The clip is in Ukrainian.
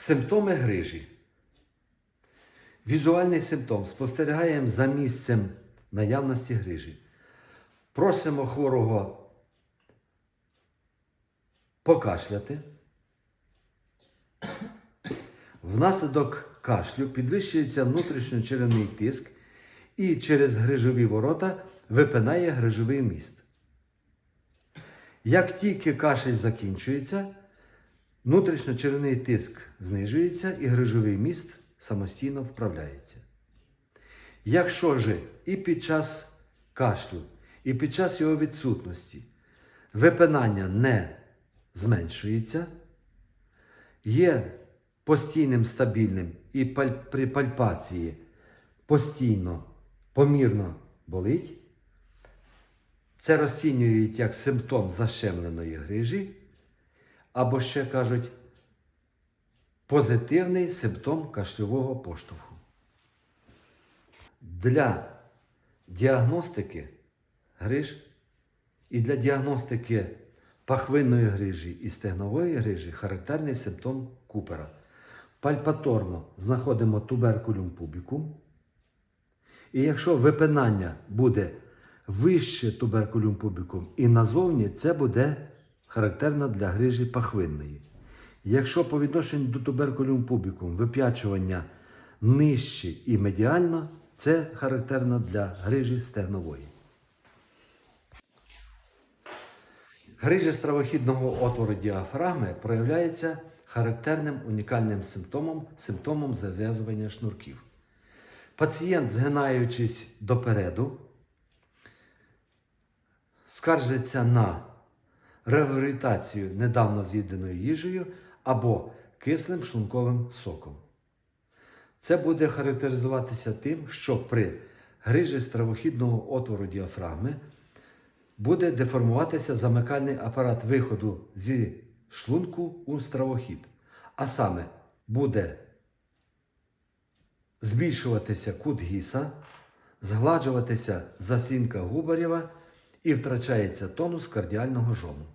Симптоми грижі. Візуальний симптом. Спостерігаємо за місцем наявності грижі. Просимо хворого покашляти. Внаслідок кашлю підвищується внутрішньочеревний тиск і через грижові ворота випинає грижовий міст. Як тільки кашель закінчується, внутрішньочеревний тиск знижується і грижовий міст самостійно вправляється. Якщо ж і під час кашлю, і під час його відсутності випинання не зменшується, є постійним стабільним і при пальпації постійно, помірно болить, це розцінюють як симптом защемленої грижі, або ще кажуть позитивний симптом кашльового поштовху. Для діагностики гриж і для діагностики пахвинної грижі і стегнової грижі характерний симптом Купера. Пальпаторно знаходимо туберкулюм пубікум. І якщо випинання буде вище туберкулюм пубікум і назовні, це буде характерно для грижі пахвинної. Якщо по відношенню до туберкулюм пубікум вип'ячування нижче і медіально, це характерно для грижі стегнової. Грижа стравохідного отвору діафрагми проявляється характерним унікальним симптомом, симптомом зав'язування шнурків. Пацієнт, згинаючись допереду, скаржиться на регургітацію недавно з'їденою їжею або кислим шлунковим соком. Це буде характеризуватися тим, що при грижі стравохідного отвору діафрагми буде деформуватися замикальний апарат виходу зі шлунку у стравохід. А саме буде збільшуватися кут гіса, згладжуватися засінка губарєва і втрачається тонус кардіального жому.